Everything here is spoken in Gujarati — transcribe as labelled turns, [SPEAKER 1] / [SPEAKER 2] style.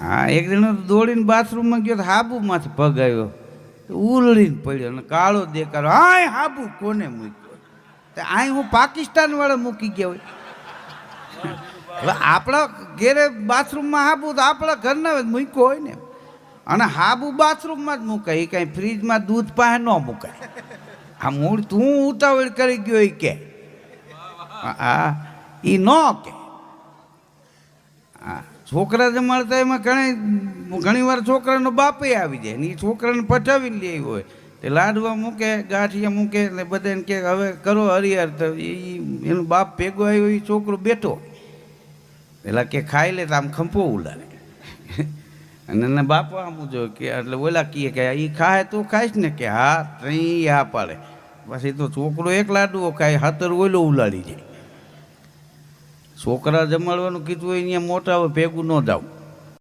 [SPEAKER 1] હા, એક જણો દોડીને બાથરૂમમાં ગયો હાબુમાંથી પગ આવ્યો. ઉલળીને પડ્યો અને કાળો દેખાડો હાય હાબુ, કોને મૂક્યો? તો અહીં હું પાકિસ્તાન વાળા મૂકી ગયા હોય. હવે આપણા ઘેરે બાથરૂમમાં હાબુ તો આપણા ઘરના મૂક્યો હોય ને. અને હાબુ બાથરૂમમાં જ મૂકાય. એ કાંઈ ફ્રીજમાં દૂધ પાસે ન મૂકાય. આ મૂળ તું ઉતાવળ કરી ગયો એ કે. હા એ ન કે. છોકરા જમાડતા એમાં ઘણી ઘણી વાર છોકરાનો બાપે આવી જાય ને એ છોકરાને પટાવીને લે હોય. તે લાડવા મૂકે, ગાંઠિયા મૂકે એટલે બધાને કે હવે કરો હરિહર તો એ એનો બાપ ભેગો આવ્યો એ છોકરો બેઠો. પેલા કે ખાઈ લે તો આમ ખંપો ઉલાડે અને એના બાપો આમ જો કે એટલે ઓલા કીએ કે એ ખાય તો ખાઈશ ને કે હા ત્રણ હા પાડે. પછી તો છોકરો એક લાડવો ખાય, હાથર ઓલો ઉલાડી જાય. છોકરા જમાડવાનું કીધું હોય અહીંયા મોટા ભેગું ન જાવ